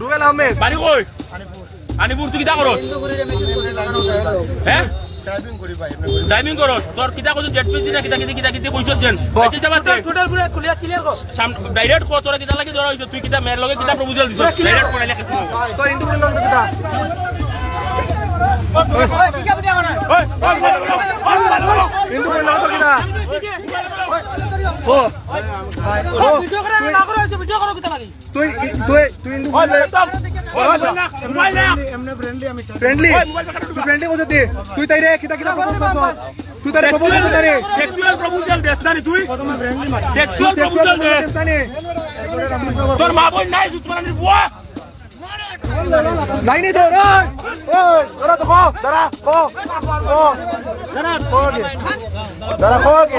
রুবেল আহমেদ বাড়ি কই আনিপুর তুই কিটা করস হ্যাঁ ড্রাইভিং করস তোর কিটা কইছ জেট না কিটা কিটা কিটা কিটা কইছ যেন আইতে যাবা দে টোটাল পুরো ক্লিয়ার ক্লিয়ার কর ডাইরেক্ট কো তোরা কিটা লাগি ধরা হইছ তুই কিটা মেয়ের লগে কিটা প্রপোজাল দিছ ডাইরেক্ট কোনে লেখা তোর হিন্দু বলে নাম কিটা ওই ওই হিন্দু বলে তোর কিটা ও। ও। ভিডিও করে না করে হইছে ভিডিও করো কিতা লাগি তুই তুই তুই বলে মোবাইল না ফ্রেন্ডলি তুই ফ্রেন্ডলি কইছ তুই তাইরে কিটা কিটা প্রপোজ করছ? তুই তাইরে প্রপোজ করছ তাইরে সেক্সুয়াল প্রপোজাল দেস না নি তুই সেক্সুয়াল তুই তোর মা বোন নাই তুই মানে বুয়া। নাই নি তোর ওই ওই তোরা তো কো দাঁড়া কো কো জানা কো দাঁড়া কে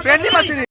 কেন তুই দে ফ্রেন্ডলি মারছিস